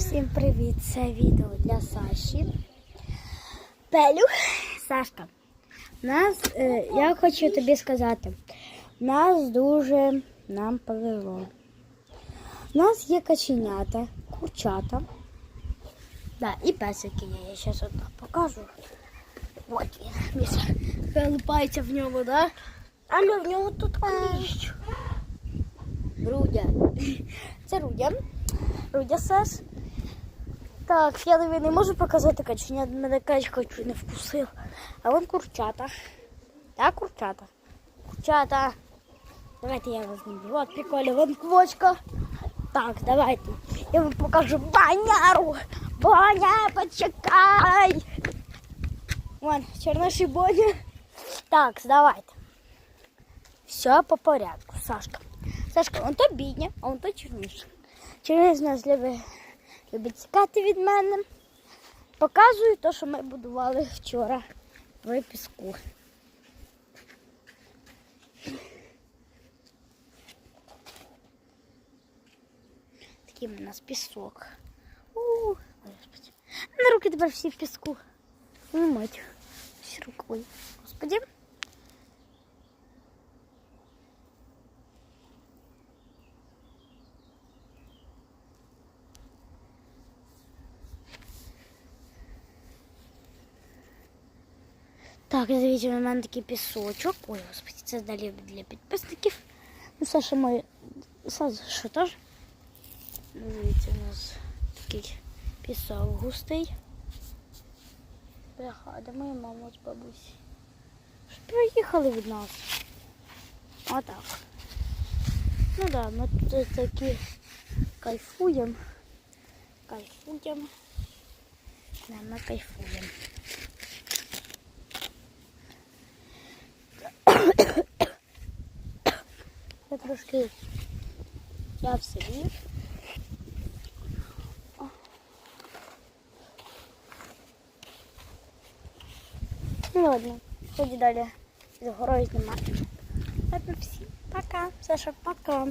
Всім привіт! Це відео для Саші. Пелю, Сашка. Нас, е, я хочу тобі сказати, нас дуже нам повезло. У нас є каченята, курчата. Да, і песики є. Я зараз одна покажу. От він. Міша вилипається в ньому, да? Але в нього тут кліщ. Рудя. Це Рудя. Рудя Саш. Так, я тобі не можу показати каченя, мене качка чуть не вкусив. А вон курчата. Так, курчата. Курчата. Давайте я вас зніму. От прикольно, вон квочка. Так, давайте. Я вам покажу баняру. Баня, почекай. Вон, чорноший Боня. Так, давайте. Все по порядку, Сашка. Сашка, он то бідня, а он то чорніше. Чорніше з нас любить, любить тікати від мене. Показую те, що ми будували вчора в піску. Такий у нас пісок. У, Господи. На руки тепер всі в піску. Мать. Всі рукою. Господи. Так, дивіться, у мене такий пісочок. Ой, господи, це далі для підписників. Ну, Саша мой. Саша теж. Дивіться, у нас такий пісок густий. Бляха, де моя мама з бабусі? Що приїхали від нас. Отак. Ну да, ми тут такі кайфуємо. Кайфуємо. Да, ми кайфуємо. Я трошки я собі. Ну ладно, тоді далі з горою знімати. Ладно, всім пока. Саша, пока.